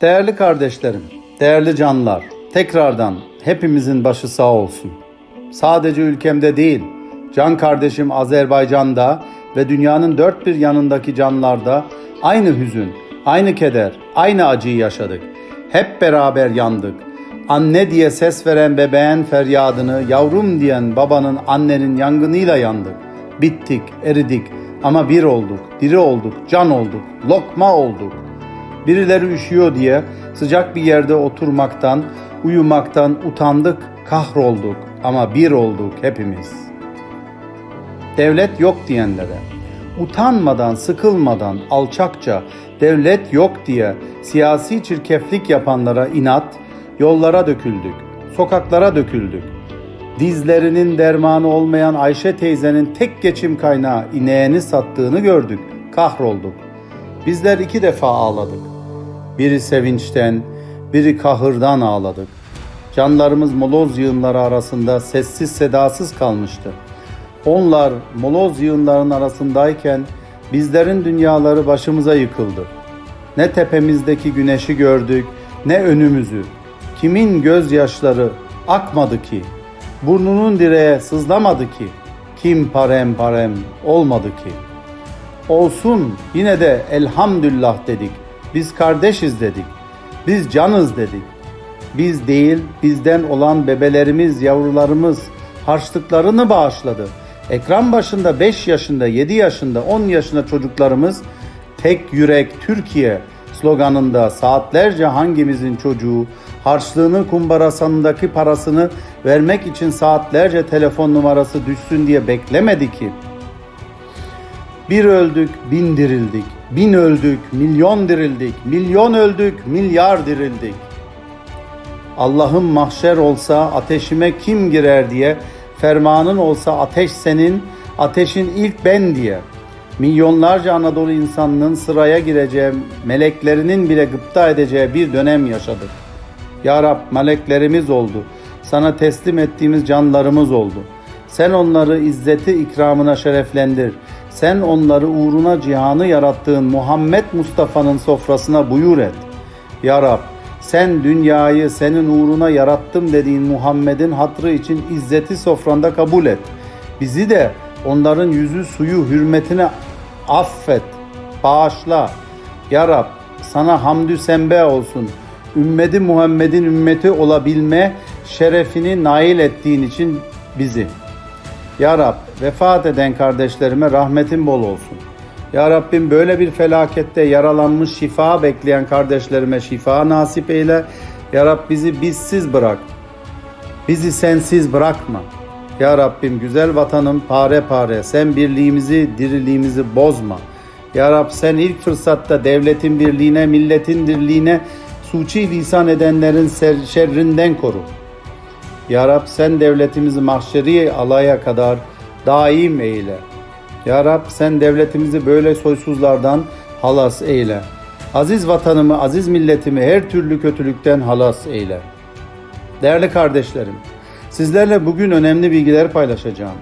Değerli kardeşlerim, değerli canlar, tekrardan hepimizin başı sağ olsun. Sadece ülkemde değil, can kardeşim Azerbaycan'da ve dünyanın dört bir yanındaki canlarda aynı hüzün, aynı keder, aynı acıyı yaşadık. Hep beraber yandık. Anne diye ses veren bebeğin feryadını, yavrum diyen babanın annenin yangınıyla yandık. Bittik, eridik ama bir olduk, diri olduk, can olduk, lokma olduk. Birileri üşüyor diye sıcak bir yerde oturmaktan, uyumaktan utandık, kahrolduk ama bir olduk hepimiz. Devlet yok diyenlere, utanmadan, sıkılmadan, alçakça devlet yok diye siyasi çirkeflik yapanlara inat, yollara döküldük, sokaklara döküldük. Dizlerinin dermanı olmayan Ayşe teyzenin tek geçim kaynağı ineğini sattığını gördük, kahrolduk. Bizler iki defa ağladık. Biri sevinçten, biri kahırdan ağladık. Canlarımız moloz yığınları arasında sessiz sedasız kalmıştı. Onlar moloz yığınların arasındayken bizlerin dünyaları başımıza yıkıldı. Ne tepemizdeki güneşi gördük, ne önümüzü. Kimin gözyaşları akmadı ki? Burnunun direğe sızlamadı ki? Kim parem parem olmadı ki? Olsun yine de elhamdülillah dedik. Biz kardeşiz dedik. Biz canız dedik. Biz değil bizden olan bebelerimiz, yavrularımız harçlıklarını bağışladı. Ekran başında 5 yaşında, 7 yaşında, 10 yaşında çocuklarımız tek yürek Türkiye sloganında saatlerce hangimizin çocuğu harçlığını kumbarasındaki parasını vermek için saatlerce telefon numarası düşsün diye beklemedi ki. Bir öldük, bin dirildik. Bin öldük, milyon dirildik. Milyon öldük, milyar dirildik. Allah'ım mahşer olsa ateşime kim girer diye, fermanın olsa ateş senin, ateşin ilk ben diye. Milyonlarca Anadolu insanının sıraya gireceği, meleklerinin bile gıpta edeceği bir dönem yaşadık. Ya Rab meleklerimiz oldu. Sana teslim ettiğimiz canlarımız oldu. Sen onları izzeti ikramına şereflendir. Sen onları uğruna cihanı yarattığın Muhammed Mustafa'nın sofrasına buyur et. Ya Rab sen dünyayı senin uğruna yarattım dediğin Muhammed'in hatrı için izzeti sofranda kabul et. Bizi de onların yüzü suyu hürmetine affet, bağışla. Ya Rab sana hamdü sembe olsun. Ümmeti Muhammed'in ümmeti olabilme şerefini nail ettiğin için bizi. Ya Rab vefat eden kardeşlerime rahmetin bol olsun. Ya Rabbim böyle bir felakette yaralanmış şifa bekleyen kardeşlerime şifa nasip eyle. Ya Rab bizi bizsiz bırak. Bizi sensiz bırakma. Ya Rabbim güzel vatanım pare pare sen birliğimizi diriliğimizi bozma. Ya Rab sen ilk fırsatta devletin birliğine milletin dirliğine suçi lisan edenlerin şerrinden koru. Ya Rab sen devletimizi mahşeri alaya kadar daim eyle. Ya Rab sen devletimizi böyle soysuzlardan halas eyle. Aziz vatanımı, aziz milletimi her türlü kötülükten halas eyle. Değerli kardeşlerim, sizlerle bugün önemli bilgiler paylaşacağım.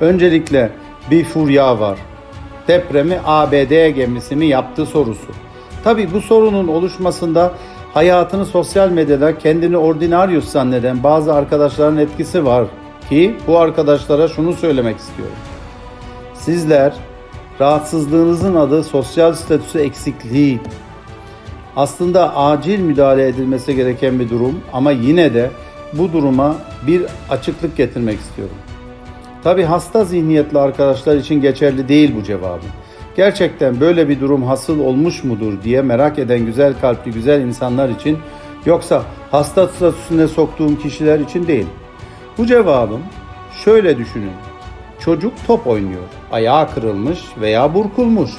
Öncelikle bir furya var. Depremi ABD gemisi mi yaptı sorusu. Tabi bu sorunun oluşmasında hayatını sosyal medyada kendini ordinaryus zanneden bazı arkadaşların etkisi var ki bu arkadaşlara şunu söylemek istiyorum. Sizler rahatsızlığınızın adı sosyal statüsü eksikliği. Aslında acil müdahale edilmesi gereken bir durum ama yine de bu duruma bir açıklık getirmek istiyorum. Tabi hasta zihniyetli arkadaşlar için geçerli değil bu cevabı. Gerçekten böyle bir durum hasıl olmuş mudur diye merak eden güzel kalpli güzel insanlar için yoksa hasta statüsüne soktuğum kişiler için değil. Bu cevabım şöyle düşünün. Çocuk top oynuyor. Ayağı kırılmış veya burkulmuş.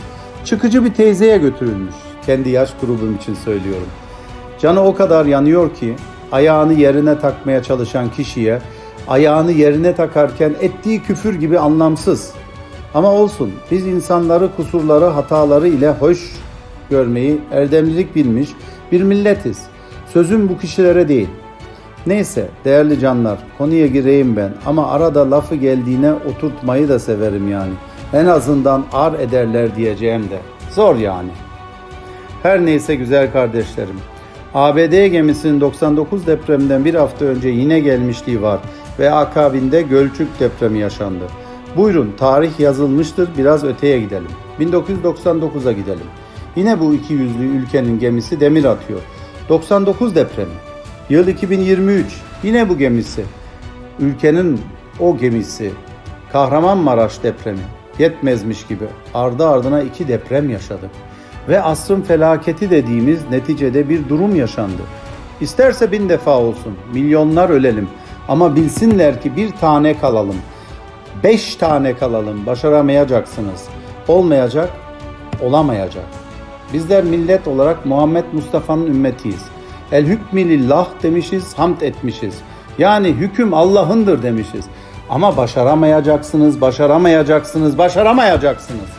Çıkıcı bir teyzeye götürülmüş. Kendi yaş grubum için söylüyorum. Canı o kadar yanıyor ki ayağını yerine takmaya çalışan kişiye ayağını yerine takarken ettiği küfür gibi anlamsız. Ama olsun biz insanları kusurları hataları ile hoş görmeyi erdemlilik bilmiş bir milletiz. Sözüm bu kişilere değil. Neyse değerli canlar konuya gireyim ben ama arada lafı geldiğine oturtmayı da severim yani. En azından ar ederler diyeceğim de. Zor yani. Her neyse güzel kardeşlerim. ABD gemisinin 99 depreminden bir hafta önce yine gelmişliği var ve akabinde Gölçük depremi yaşandı. Buyurun tarih yazılmıştır biraz öteye gidelim. 1999'a gidelim. Yine bu iki yüzlü ülkenin gemisi demir atıyor. 99 depremi. Yıl 2023. Yine bu gemisi. Ülkenin o gemisi. Kahramanmaraş depremi. Yetmezmiş gibi ardı ardına iki deprem yaşadık. Ve asrın felaketi dediğimiz neticede bir durum yaşandı. İsterse bin defa olsun, milyonlar ölelim ama bilsinler ki bir tane kalalım. Beş tane kalalım, başaramayacaksınız. Olmayacak, olamayacak. Bizler millet olarak Muhammed Mustafa'nın ümmetiyiz. El hükmü lillah demişiz, hamd etmişiz. Yani hüküm Allah'ındır demişiz. Ama başaramayacaksınız, başaramayacaksınız, başaramayacaksınız.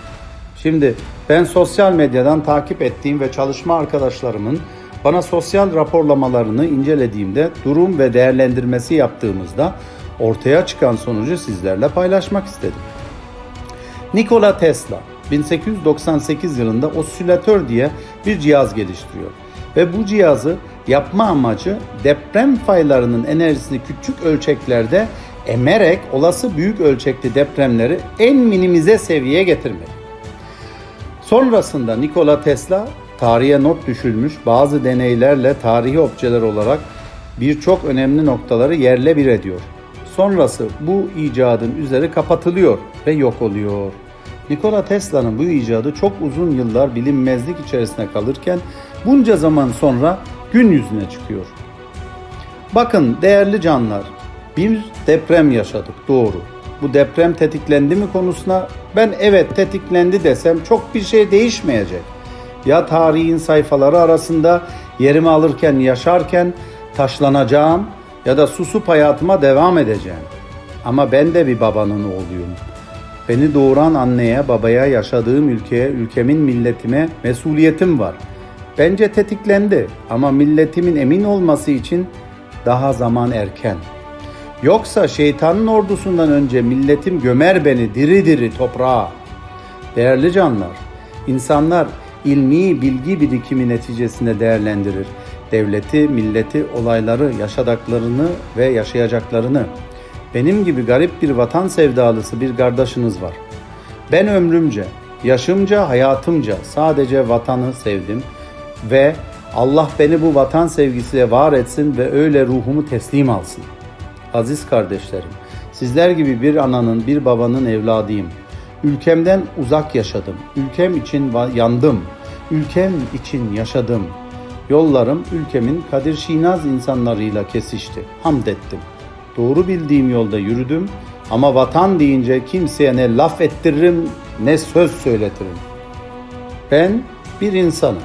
Şimdi ben sosyal medyadan takip ettiğim ve çalışma arkadaşlarımın bana sosyal raporlamalarını incelediğimde durum ve değerlendirmesi yaptığımızda ortaya çıkan sonucu sizlerle paylaşmak istedim. Nikola Tesla 1898 yılında osilatör diye bir cihaz geliştiriyor. Ve bu cihazı yapma amacı deprem faylarının enerjisini küçük ölçeklerde emerek olası büyük ölçekli depremleri en minimize seviyeye getirmek. Sonrasında Nikola Tesla tarihe not düşülmüş bazı deneylerle tarihi objeler olarak birçok önemli noktaları yerle bir ediyor. Sonrası bu icadın üzeri kapatılıyor ve yok oluyor. Nikola Tesla'nın bu icadı çok uzun yıllar bilinmezlik içerisinde kalırken bunca zaman sonra gün yüzüne çıkıyor. Bakın değerli canlar, bir deprem yaşadık doğru. Bu deprem tetiklendi mi konusuna ben evet tetiklendi desem çok bir şey değişmeyecek. Ya tarihin sayfaları arasında yerimi alırken yaşarken taşlanacağım ya da susup hayatıma devam edeceğim. Ama ben de bir babanın oğluyum. Beni doğuran anneye, babaya, yaşadığım ülkeye, ülkemin milletime mesuliyetim var. Bence tetiklendi ama milletimin emin olması için daha zaman erken. Yoksa şeytanın ordusundan önce milletim gömer beni diri diri toprağa. Değerli canlar, insanlar ilmi bilgi birikimi neticesinde değerlendirir. Devleti, milleti, olayları, yaşadıklarını ve yaşayacaklarını. Benim gibi garip bir vatan sevdalısı bir kardeşiniz var. Ben ömrümce, yaşımca, hayatımca sadece vatanı sevdim ve Allah beni bu vatan sevgisiyle var etsin ve öyle ruhumu teslim alsın. Aziz kardeşlerim, sizler gibi bir ananın, bir babanın evladıyım. Ülkemden uzak yaşadım. Ülkem için yandım. Ülkem için yaşadım. Yollarım ülkemin Kadir Şinaz insanlarıyla kesişti. Hamd ettim. Doğru bildiğim yolda yürüdüm ama vatan deyince kimseye ne laf ettiririm ne söz söyletirim. Ben bir insanım.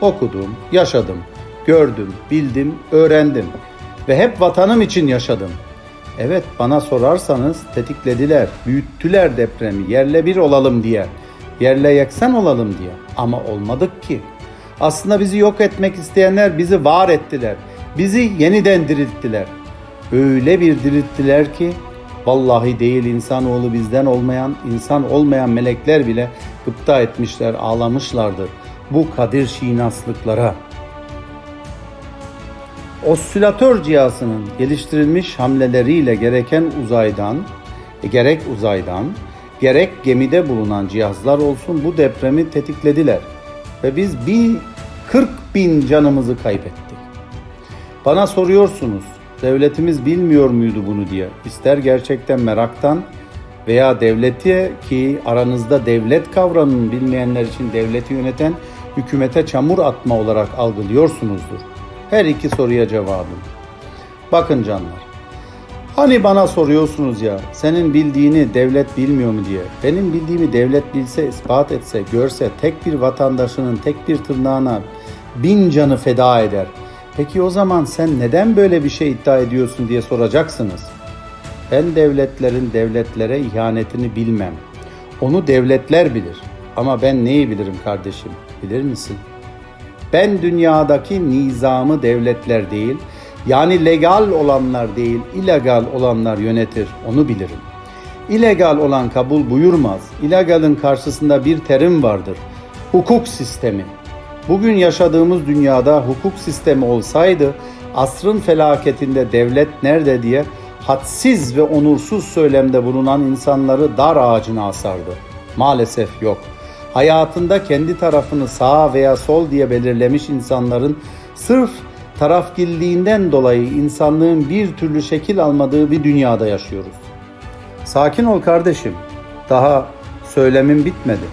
Okudum, yaşadım, gördüm, bildim, öğrendim ve hep vatanım için yaşadım. Evet bana sorarsanız tetiklediler, büyüttüler depremi yerle bir olalım diye, yerle yeksen olalım diye ama olmadık ki. Aslında bizi yok etmek isteyenler bizi var ettiler, bizi yeniden dirilttiler. Öyle bir dirilttiler ki vallahi değil insanoğlu bizden olmayan, insan olmayan melekler bile gıpta etmişler, ağlamışlardır bu kadir şinaslıklara. Osilatör cihazının geliştirilmiş hamleleriyle gereken uzaydan, e, gerek uzaydan, gerek gemide bulunan cihazlar olsun bu depremi tetiklediler. Ve biz bir 40 bin canımızı kaybettik. Bana soruyorsunuz, devletimiz bilmiyor muydu bunu diye. İster gerçekten meraktan veya devleti ki aranızda devlet kavramını bilmeyenler için devleti yöneten hükümete çamur atma olarak algılıyorsunuzdur. Her iki soruya cevabım. Bakın canlar. Hani bana soruyorsunuz ya senin bildiğini devlet bilmiyor mu diye. Benim bildiğimi devlet bilse, ispat etse, görse tek bir vatandaşının tek bir tırnağına bin canı feda eder. Peki o zaman sen neden böyle bir şey iddia ediyorsun diye soracaksınız. Ben devletlerin devletlere ihanetini bilmem. Onu devletler bilir. Ama ben neyi bilirim kardeşim? Bilir misin? Ben dünyadaki nizamı devletler değil, yani legal olanlar değil, illegal olanlar yönetir, onu bilirim. İlegal olan kabul buyurmaz. İlegalın karşısında bir terim vardır. Hukuk sistemi. Bugün yaşadığımız dünyada hukuk sistemi olsaydı asrın felaketinde devlet nerede diye hadsiz ve onursuz söylemde bulunan insanları dar ağacına asardı. Maalesef yok. Hayatında kendi tarafını sağ veya sol diye belirlemiş insanların sırf tarafgirliğinden dolayı insanlığın bir türlü şekil almadığı bir dünyada yaşıyoruz. Sakin ol kardeşim. Daha söylemim bitmedi.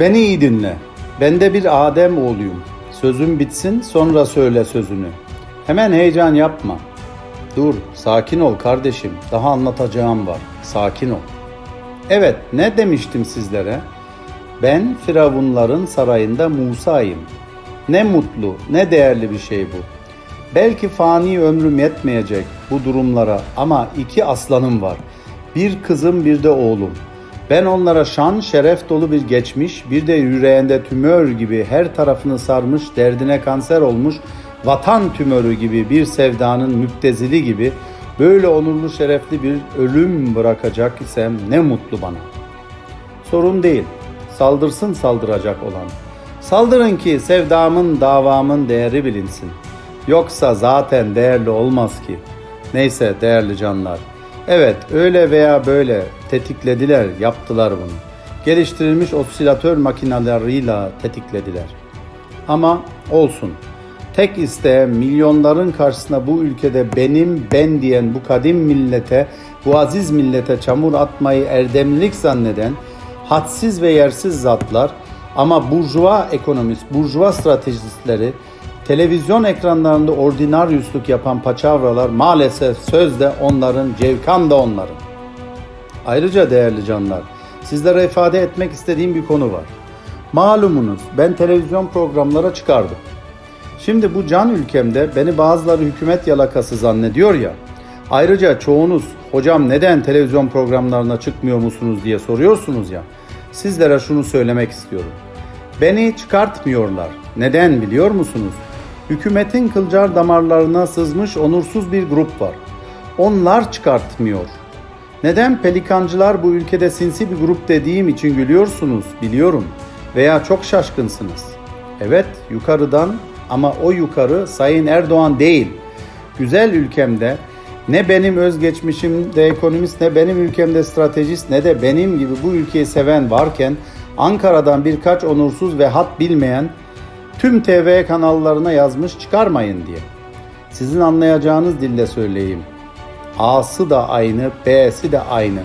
Beni iyi dinle. Ben de bir Adem oğluyum. Sözüm bitsin sonra söyle sözünü. Hemen heyecan yapma. Dur, sakin ol kardeşim. Daha anlatacağım var. Sakin ol. Evet, ne demiştim sizlere? Ben Firavunların sarayında Musa'yım. Ne mutlu, ne değerli bir şey bu. Belki fani ömrüm yetmeyecek bu durumlara ama iki aslanım var. Bir kızım bir de oğlum. Ben onlara şan, şeref dolu bir geçmiş, bir de yüreğinde tümör gibi her tarafını sarmış, derdine kanser olmuş, vatan tümörü gibi bir sevdanın müptezili gibi böyle onurlu şerefli bir ölüm bırakacak isem ne mutlu bana. Sorun değil, saldırsın saldıracak olan. Saldırın ki sevdamın, davamın değeri bilinsin. Yoksa zaten değerli olmaz ki. Neyse değerli canlar. Evet öyle veya böyle tetiklediler, yaptılar bunu. Geliştirilmiş osilatör makinalarıyla tetiklediler. Ama olsun. Tek isteğe milyonların karşısına bu ülkede benim ben diyen bu kadim millete, bu aziz millete çamur atmayı erdemlilik zanneden hadsiz ve yersiz zatlar ama burjuva ekonomist, burjuva stratejistleri televizyon ekranlarında ordinaryusluk yapan paçavralar maalesef sözde onların, cevkan da onların. Ayrıca değerli canlar, sizlere ifade etmek istediğim bir konu var. Malumunuz ben televizyon programlara çıkardım. Şimdi bu can ülkemde beni bazıları hükümet yalakası zannediyor ya. Ayrıca çoğunuz hocam neden televizyon programlarına çıkmıyor musunuz diye soruyorsunuz ya. Sizlere şunu söylemek istiyorum. Beni çıkartmıyorlar. Neden biliyor musunuz? Hükümetin kılcal damarlarına sızmış onursuz bir grup var. Onlar çıkartmıyor. Neden pelikancılar bu ülkede sinsi bir grup dediğim için gülüyorsunuz biliyorum veya çok şaşkınsınız. Evet yukarıdan ama o yukarı Sayın Erdoğan değil. Güzel ülkemde ne benim özgeçmişimde ekonomist ne benim ülkemde stratejist ne de benim gibi bu ülkeyi seven varken Ankara'dan birkaç onursuz ve hat bilmeyen tüm TV kanallarına yazmış çıkarmayın diye. Sizin anlayacağınız dille söyleyeyim. A'sı da aynı, B'si de aynı.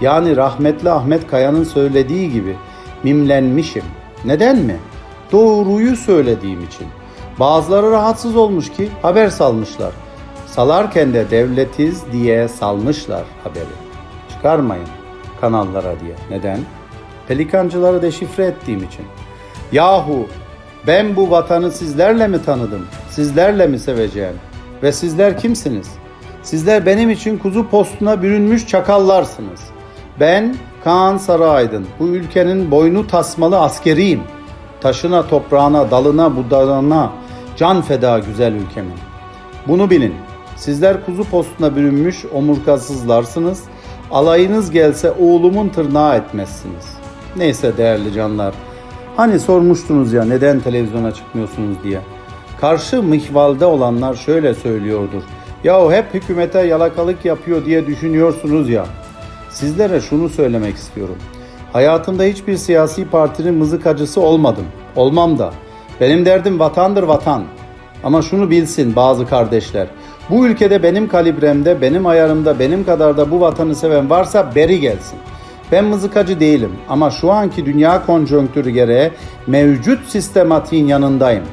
Yani rahmetli Ahmet Kaya'nın söylediği gibi mimlenmişim. Neden mi? Doğruyu söylediğim için. Bazıları rahatsız olmuş ki haber salmışlar. Salarken de devletiz diye salmışlar haberi. Çıkarmayın kanallara diye. Neden? Pelikancıları deşifre ettiğim için. Yahu ben bu vatanı sizlerle mi tanıdım? Sizlerle mi seveceğim? Ve sizler kimsiniz? Sizler benim için kuzu postuna bürünmüş çakallarsınız. Ben Kaan Sarıaydın. Bu ülkenin boynu tasmalı askeriyim. Taşına, toprağına, dalına, budağına can feda güzel ülkemin. Bunu bilin. Sizler kuzu postuna bürünmüş omurgasızlarsınız. Alayınız gelse oğlumun tırnağı etmezsiniz. Neyse değerli canlar. Hani sormuştunuz ya neden televizyona çıkmıyorsunuz diye. Karşı mihvalde olanlar şöyle söylüyordur. Yahu hep hükümete yalakalık yapıyor diye düşünüyorsunuz ya. Sizlere şunu söylemek istiyorum. Hayatımda hiçbir siyasi partinin mızıkacısı olmadım. Olmam da. Benim derdim vatandır vatan. Ama şunu bilsin bazı kardeşler. Bu ülkede benim kalibremde, benim ayarımda, benim kadar da bu vatanı seven varsa beri gelsin. Ben mızıkacı değilim ama şu anki dünya konjonktürü gereği mevcut sistematiğin yanındayım.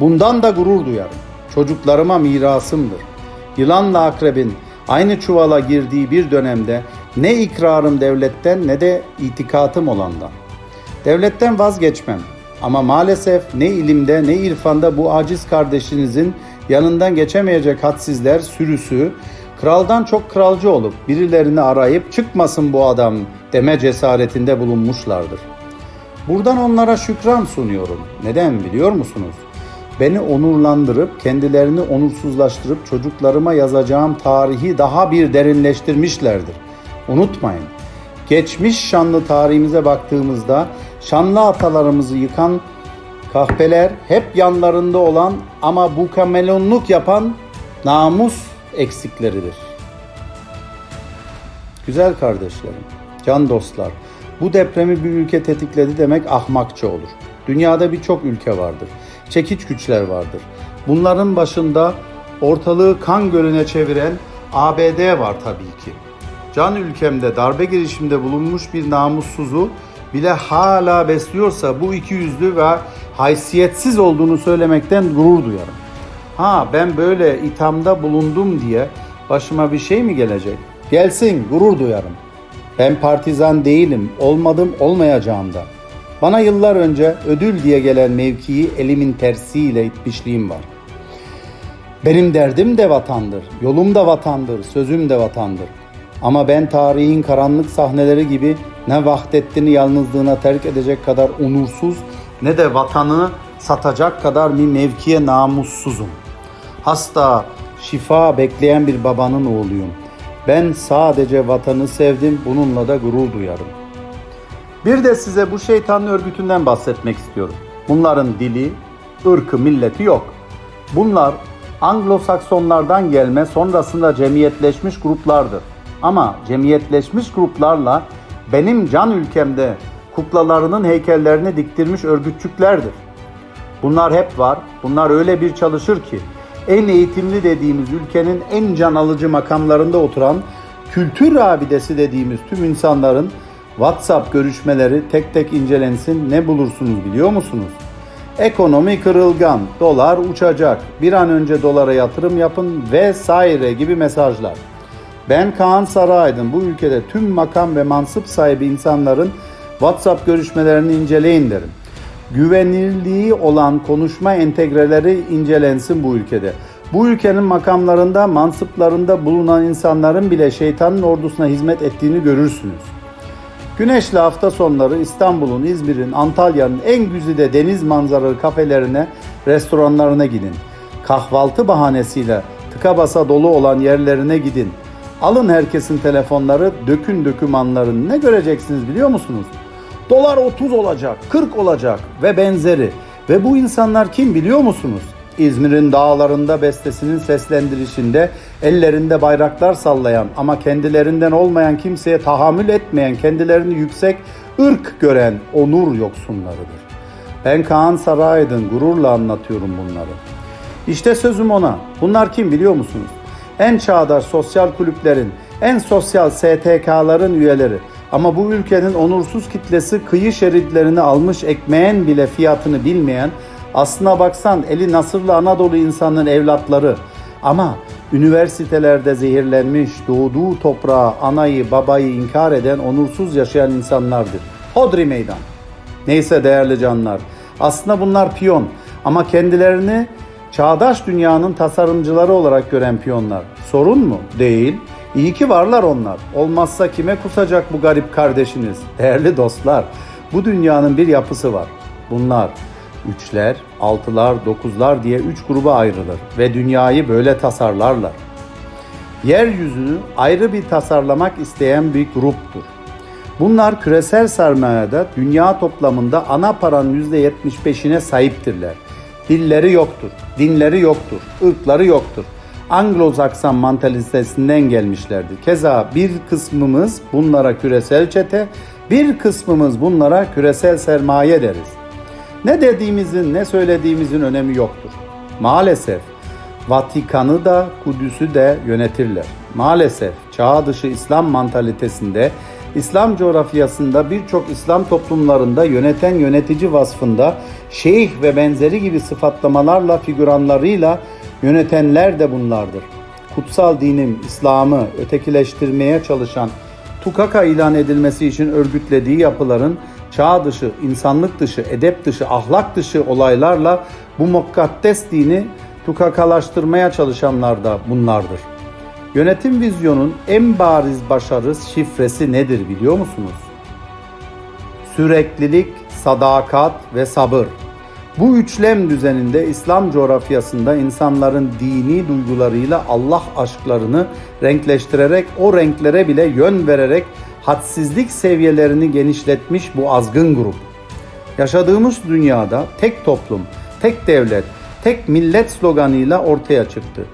Bundan da gurur duyarım. Çocuklarıma mirasımdır. Yılanla akrebin aynı çuvala girdiği bir dönemde ne ikrarım devletten ne de itikatım olandan. Devletten vazgeçmem ama maalesef ne ilimde ne irfanda bu aciz kardeşinizin yanından geçemeyecek hadsizler sürüsü kraldan çok kralcı olup birilerini arayıp çıkmasın bu adam deme cesaretinde bulunmuşlardır. Buradan onlara şükran sunuyorum. Neden biliyor musunuz? Beni onurlandırıp kendilerini onursuzlaştırıp çocuklarıma yazacağım tarihi daha bir derinleştirmişlerdir. Unutmayın. Geçmiş şanlı tarihimize baktığımızda şanlı atalarımızı yıkan Kahpeler hep yanlarında olan ama bu kamelonluk yapan namus eksikleridir. Güzel kardeşlerim, can dostlar, bu depremi bir ülke tetikledi demek ahmakça olur. Dünyada birçok ülke vardır. Çekiç güçler vardır. Bunların başında ortalığı kan gölüne çeviren ABD var tabii ki. Can ülkemde darbe girişiminde bulunmuş bir namussuzu bile hala besliyorsa bu iki yüzlü ve haysiyetsiz olduğunu söylemekten gurur duyarım. Ha ben böyle ithamda bulundum diye başıma bir şey mi gelecek? Gelsin gurur duyarım. Ben partizan değilim, olmadım olmayacağım da. Bana yıllar önce ödül diye gelen mevkiyi elimin tersiyle itmişliğim var. Benim derdim de vatandır, yolum da vatandır, sözüm de vatandır. Ama ben tarihin karanlık sahneleri gibi ne Vahdettin'i yalnızlığına terk edecek kadar onursuz ne de vatanı satacak kadar bir mevkiye namussuzum. Hasta, şifa bekleyen bir babanın oğluyum. Ben sadece vatanı sevdim, bununla da gurur duyarım. Bir de size bu şeytan örgütünden bahsetmek istiyorum. Bunların dili, ırkı, milleti yok. Bunlar Anglo-Saksonlardan gelme sonrasında cemiyetleşmiş gruplardır. Ama cemiyetleşmiş gruplarla benim can ülkemde kuklalarının heykellerini diktirmiş örgütçüklerdir. Bunlar hep var. Bunlar öyle bir çalışır ki en eğitimli dediğimiz ülkenin en can alıcı makamlarında oturan kültür abidesi dediğimiz tüm insanların WhatsApp görüşmeleri tek tek incelensin ne bulursunuz biliyor musunuz? Ekonomi kırılgan, dolar uçacak, bir an önce dolara yatırım yapın vesaire gibi mesajlar. Ben Kaan Saraydın bu ülkede tüm makam ve mansıp sahibi insanların WhatsApp görüşmelerini inceleyin derim. Güvenilirliği olan konuşma entegreleri incelensin bu ülkede. Bu ülkenin makamlarında, mansıplarında bulunan insanların bile şeytanın ordusuna hizmet ettiğini görürsünüz. Güneşli hafta sonları İstanbul'un, İzmir'in, Antalya'nın en güzide deniz manzaralı kafelerine, restoranlarına gidin. Kahvaltı bahanesiyle tıka basa dolu olan yerlerine gidin. Alın herkesin telefonları, dökün dökümanlarını. Ne göreceksiniz biliyor musunuz? Dolar 30 olacak, 40 olacak ve benzeri. Ve bu insanlar kim biliyor musunuz? İzmir'in dağlarında bestesinin seslendirişinde ellerinde bayraklar sallayan ama kendilerinden olmayan kimseye tahammül etmeyen, kendilerini yüksek ırk gören onur yoksunlarıdır. Ben Kaan Saraydın gururla anlatıyorum bunları. İşte sözüm ona. Bunlar kim biliyor musunuz? En çağdaş sosyal kulüplerin, en sosyal STK'ların üyeleri. Ama bu ülkenin onursuz kitlesi kıyı şeritlerini almış ekmeğin bile fiyatını bilmeyen, aslına baksan eli Nasırlı Anadolu insanının evlatları. Ama üniversitelerde zehirlenmiş, doğduğu toprağı, anayı, babayı inkar eden onursuz yaşayan insanlardır. Hodri meydan. Neyse değerli canlar. Aslında bunlar piyon ama kendilerini çağdaş dünyanın tasarımcıları olarak gören piyonlar. Sorun mu? Değil. İyi ki varlar onlar. Olmazsa kime kusacak bu garip kardeşiniz? Değerli dostlar, bu dünyanın bir yapısı var. Bunlar üçler, altılar, dokuzlar diye üç gruba ayrılır ve dünyayı böyle tasarlarlar. Yeryüzünü ayrı bir tasarlamak isteyen bir gruptur. Bunlar küresel sermayede dünya toplamında ana paranın %75'ine sahiptirler. Dilleri yoktur, dinleri yoktur, ırkları yoktur. Anglo-Saksan mantalitesinden gelmişlerdir. Keza bir kısmımız bunlara küresel çete, bir kısmımız bunlara küresel sermaye deriz. Ne dediğimizin ne söylediğimizin önemi yoktur. Maalesef Vatikan'ı da Kudüs'ü de yönetirler. Maalesef çağ dışı İslam mantalitesinde İslam coğrafyasında birçok İslam toplumlarında yöneten yönetici vasfında şeyh ve benzeri gibi sıfatlamalarla figüranlarıyla yönetenler de bunlardır. Kutsal dinim İslam'ı ötekileştirmeye çalışan tukaka ilan edilmesi için örgütlediği yapıların çağ dışı, insanlık dışı, edep dışı, ahlak dışı olaylarla bu mukaddes dini tukakalaştırmaya çalışanlar da bunlardır. Yönetim vizyonun en bariz başarı şifresi nedir biliyor musunuz? Süreklilik, sadakat ve sabır. Bu üçlem düzeninde İslam coğrafyasında insanların dini duygularıyla Allah aşklarını renkleştirerek o renklere bile yön vererek hadsizlik seviyelerini genişletmiş bu azgın grup. Yaşadığımız dünyada tek toplum, tek devlet, tek millet sloganıyla ortaya çıktı.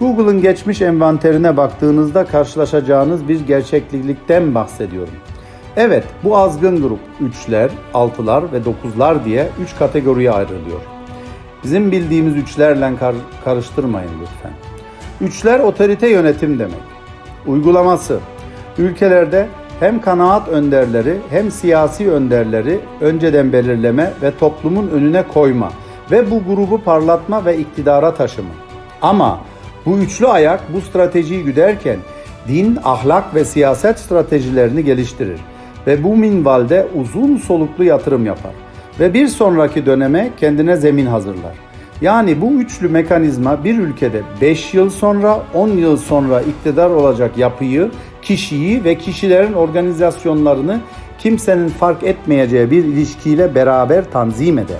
Google'ın geçmiş envanterine baktığınızda karşılaşacağınız bir gerçeklikten bahsediyorum. Evet, bu azgın grup üçler, altılar ve dokuzlar diye üç kategoriye ayrılıyor. Bizim bildiğimiz üçlerle kar- karıştırmayın lütfen. Üçler otorite yönetim demek. Uygulaması. Ülkelerde hem kanaat önderleri hem siyasi önderleri önceden belirleme ve toplumun önüne koyma ve bu grubu parlatma ve iktidara taşıma. Ama bu üçlü ayak bu stratejiyi güderken din, ahlak ve siyaset stratejilerini geliştirir ve bu minvalde uzun soluklu yatırım yapar ve bir sonraki döneme kendine zemin hazırlar. Yani bu üçlü mekanizma bir ülkede 5 yıl sonra, 10 yıl sonra iktidar olacak yapıyı, kişiyi ve kişilerin organizasyonlarını kimsenin fark etmeyeceği bir ilişkiyle beraber tanzim eder.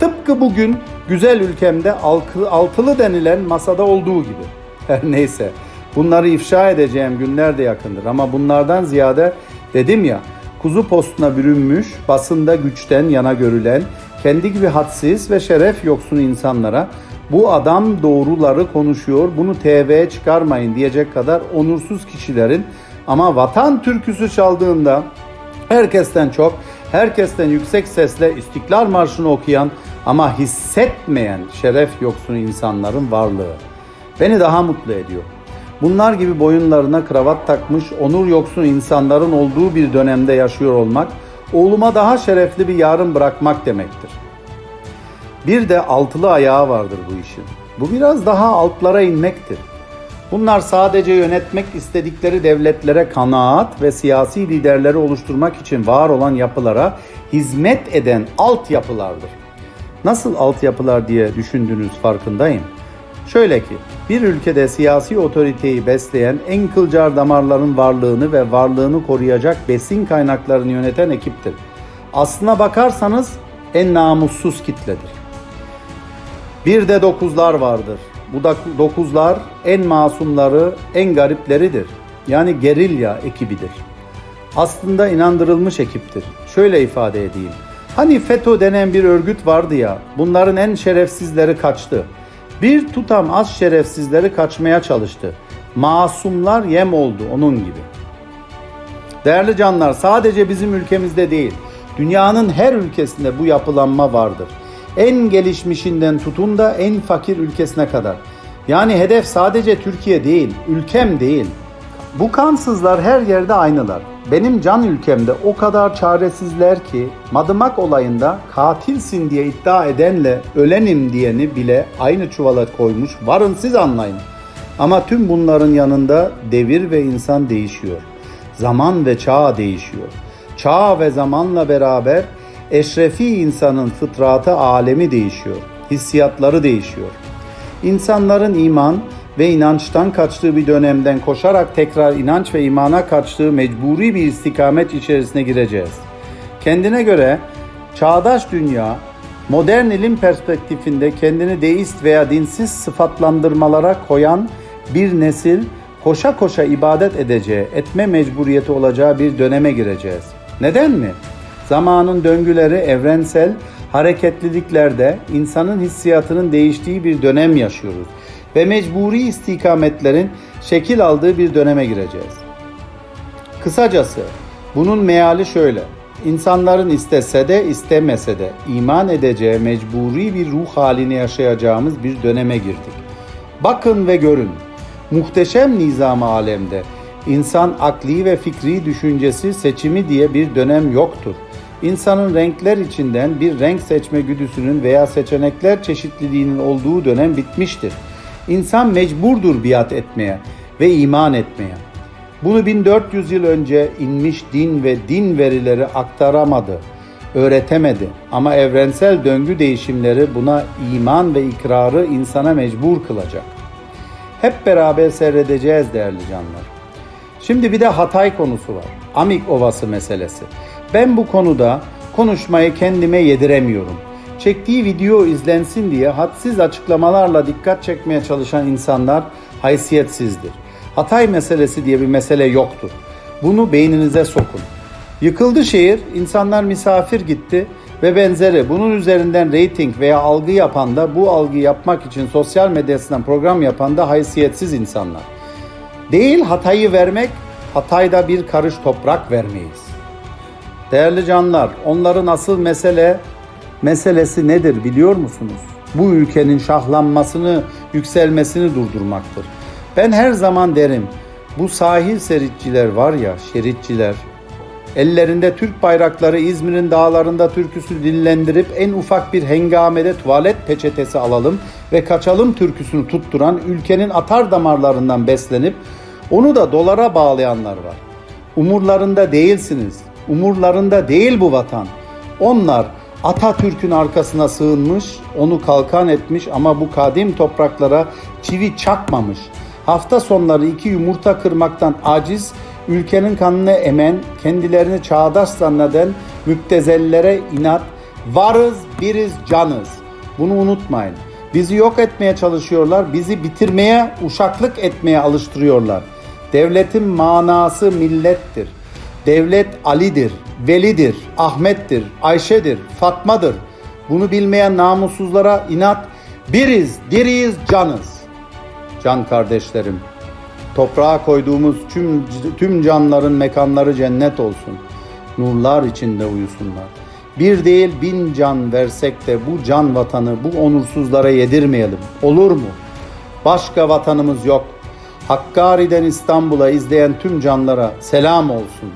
Tıpkı bugün güzel ülkemde altı- altılı denilen masada olduğu gibi. Her neyse bunları ifşa edeceğim günler de yakındır ama bunlardan ziyade dedim ya kuzu postuna bürünmüş, basında güçten yana görülen, kendi gibi hadsiz ve şeref yoksun insanlara bu adam doğruları konuşuyor, bunu TV'ye çıkarmayın diyecek kadar onursuz kişilerin ama vatan türküsü çaldığında herkesten çok, herkesten yüksek sesle İstiklal Marşı'nı okuyan ama hissetmeyen şeref yoksun insanların varlığı beni daha mutlu ediyor. Bunlar gibi boyunlarına kravat takmış onur yoksun insanların olduğu bir dönemde yaşıyor olmak, oğluma daha şerefli bir yarın bırakmak demektir. Bir de altılı ayağı vardır bu işin. Bu biraz daha altlara inmektir. Bunlar sadece yönetmek istedikleri devletlere kanaat ve siyasi liderleri oluşturmak için var olan yapılara hizmet eden altyapılardır. Nasıl altyapılar diye düşündüğünüz farkındayım. Şöyle ki, bir ülkede siyasi otoriteyi besleyen en kılcal damarların varlığını ve varlığını koruyacak besin kaynaklarını yöneten ekiptir. Aslına bakarsanız en namussuz kitledir. Bir de dokuzlar vardır. Bu da dokuzlar en masumları, en garipleridir. Yani gerilya ekibidir. Aslında inandırılmış ekiptir. Şöyle ifade edeyim. Hani FETÖ denen bir örgüt vardı ya, bunların en şerefsizleri kaçtı. Bir tutam az şerefsizleri kaçmaya çalıştı. Masumlar yem oldu onun gibi. Değerli canlar sadece bizim ülkemizde değil, dünyanın her ülkesinde bu yapılanma vardır. En gelişmişinden tutun da en fakir ülkesine kadar. Yani hedef sadece Türkiye değil, ülkem değil. Bu kansızlar her yerde aynılar. Benim can ülkemde o kadar çaresizler ki Madımak olayında katilsin diye iddia edenle ölenim diyeni bile aynı çuvala koymuş. Varın siz anlayın. Ama tüm bunların yanında devir ve insan değişiyor. Zaman ve çağ değişiyor. Çağ ve zamanla beraber eşrefi insanın fıtratı alemi değişiyor. Hissiyatları değişiyor. İnsanların iman ve inançtan kaçtığı bir dönemden koşarak tekrar inanç ve imana kaçtığı mecburi bir istikamet içerisine gireceğiz. Kendine göre çağdaş dünya modern ilim perspektifinde kendini deist veya dinsiz sıfatlandırmalara koyan bir nesil koşa koşa ibadet edeceği, etme mecburiyeti olacağı bir döneme gireceğiz. Neden mi? Zamanın döngüleri evrensel hareketliliklerde insanın hissiyatının değiştiği bir dönem yaşıyoruz ve mecburi istikametlerin şekil aldığı bir döneme gireceğiz. Kısacası bunun meali şöyle. İnsanların istese de istemese de iman edeceği mecburi bir ruh halini yaşayacağımız bir döneme girdik. Bakın ve görün. Muhteşem nizam alemde insan akli ve fikri düşüncesi seçimi diye bir dönem yoktur. İnsanın renkler içinden bir renk seçme güdüsünün veya seçenekler çeşitliliğinin olduğu dönem bitmiştir. İnsan mecburdur biat etmeye ve iman etmeye. Bunu 1400 yıl önce inmiş din ve din verileri aktaramadı, öğretemedi. Ama evrensel döngü değişimleri buna iman ve ikrarı insana mecbur kılacak. Hep beraber seyredeceğiz değerli canlar. Şimdi bir de Hatay konusu var. Amik Ovası meselesi. Ben bu konuda konuşmayı kendime yediremiyorum. Çektiği video izlensin diye hadsiz açıklamalarla dikkat çekmeye çalışan insanlar haysiyetsizdir. Hatay meselesi diye bir mesele yoktur. Bunu beyninize sokun. Yıkıldı şehir, insanlar misafir gitti ve benzeri bunun üzerinden reyting veya algı yapan da bu algı yapmak için sosyal medyasından program yapan da haysiyetsiz insanlar. Değil hatayı vermek, hatayda bir karış toprak vermeyiz. Değerli canlar, onların asıl mesele meselesi nedir biliyor musunuz? Bu ülkenin şahlanmasını, yükselmesini durdurmaktır. Ben her zaman derim, bu sahil seritçiler var ya, şeritçiler, ellerinde Türk bayrakları İzmir'in dağlarında türküsü dillendirip en ufak bir hengamede tuvalet peçetesi alalım ve kaçalım türküsünü tutturan ülkenin atar damarlarından beslenip onu da dolara bağlayanlar var. Umurlarında değilsiniz. Umurlarında değil bu vatan. Onlar Atatürk'ün arkasına sığınmış, onu kalkan etmiş ama bu kadim topraklara çivi çakmamış. Hafta sonları iki yumurta kırmaktan aciz, ülkenin kanını emen, kendilerini çağdaş zanneden müptezellere inat, varız biriz canız. Bunu unutmayın. Bizi yok etmeye çalışıyorlar, bizi bitirmeye, uşaklık etmeye alıştırıyorlar. Devletin manası millettir. Devlet Ali'dir, Veli'dir, Ahmet'tir, Ayşe'dir, Fatma'dır. Bunu bilmeyen namussuzlara inat, biriz, diriyiz, canız. Can kardeşlerim, toprağa koyduğumuz tüm, tüm canların mekanları cennet olsun. Nurlar içinde uyusunlar. Bir değil bin can versek de bu can vatanı bu onursuzlara yedirmeyelim. Olur mu? Başka vatanımız yok. Hakkari'den İstanbul'a izleyen tüm canlara selam olsun.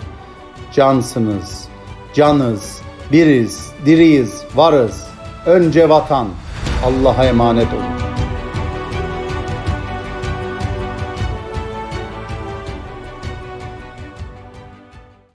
Cansınız, canız, biriz, diriyiz, varız. Önce vatan. Allah'a emanet olun.